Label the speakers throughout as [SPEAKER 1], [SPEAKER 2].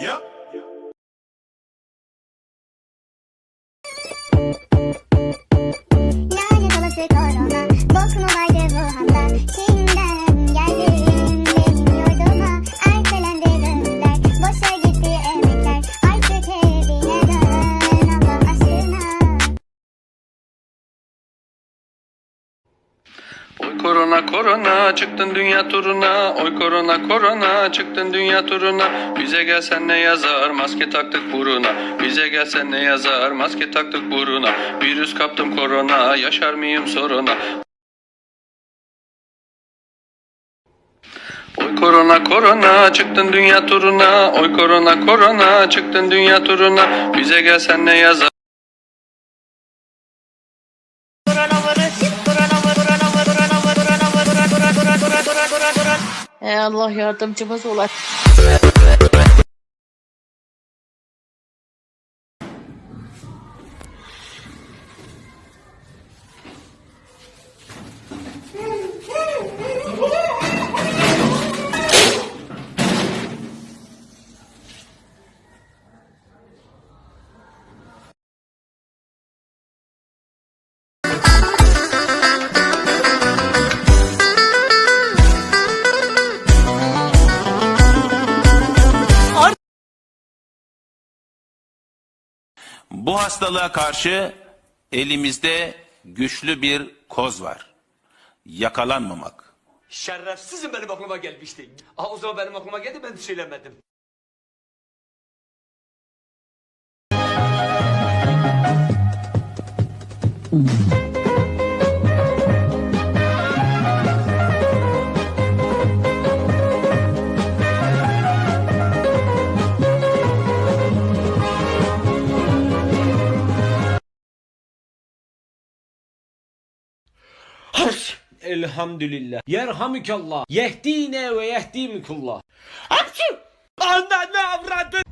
[SPEAKER 1] Yep.
[SPEAKER 2] yep. Korona korona çıktın dünya turuna. Oy korona korona çıktın dünya turuna. Bize gelsen ne yazar? Maske taktık buruna. Bize gelsen ne yazar? Maske taktık buruna. Virüs kaptım korona yaşar mıyım soruna? Oy korona korona çıktın dünya turuna. Oy korona korona çıktın dünya turuna. Bize gelsen ne yazar
[SPEAKER 3] Ey Allah yardımcımız ola.
[SPEAKER 4] Bu hastalığa karşı elimizde güçlü bir koz var. Yakalanmamak.
[SPEAKER 5] Şerefsizim benim aklıma gelmişti. Aa, o zaman benim aklıma geldi ben de söylemedim.
[SPEAKER 6] Elhamdülillah. Yerhamükallah. Yehdine ve yehdimikullah. Hapşu! Ananı avradı.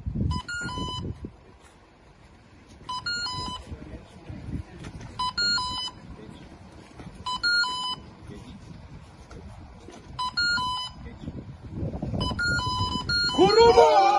[SPEAKER 6] Korona!